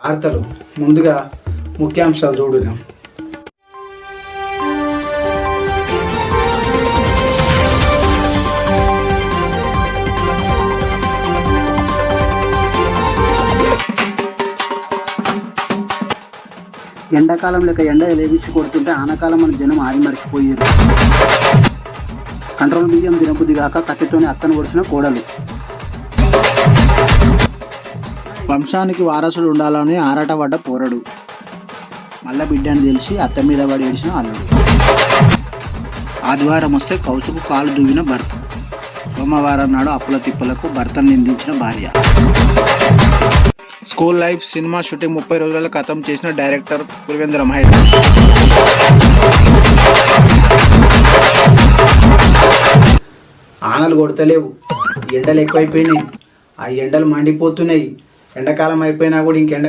వార్తలు ముందుగా ముఖ్యాంశాలు చూడుదాం ఎండాకాలం లేక ఎండ ఎలేవిచ్చి కొడుతుంటే ఆనకాలం మన జనం ఆది మరిచిపోయేది కంట్రోల్ బియ్యం దినబుద్ధి కాక కత్తితోనే అత్తను పొడిచిన కోడలు. వంశానికి వారసుడు ఉండాలని ఆరాటపడ్డ పోరడు. మల్ల బిడ్డని తెలిసి అత్త మీద పడి ఏడిచిన అల్లుడు. ఆదివారం వస్తే కౌసుకు కాలు దువ్విన భర్త. సోమవారం నాడు అప్పుల తిప్పలకు భర్తను నిందించిన భార్య. స్కూల్ లైఫ్ సినిమా షూటింగ్ ముప్పై రోజుల ఖతం చేసిన డైరెక్టర్ పులివేంద్ర మహేష్. ఆనలు కొడతలేవు. ఎండలు ఎక్కువైపోయినాయి. ఆ ఎండలు మండిపోతున్నాయి. ఎండాకాలం అయిపోయినా కూడా ఇంకెండ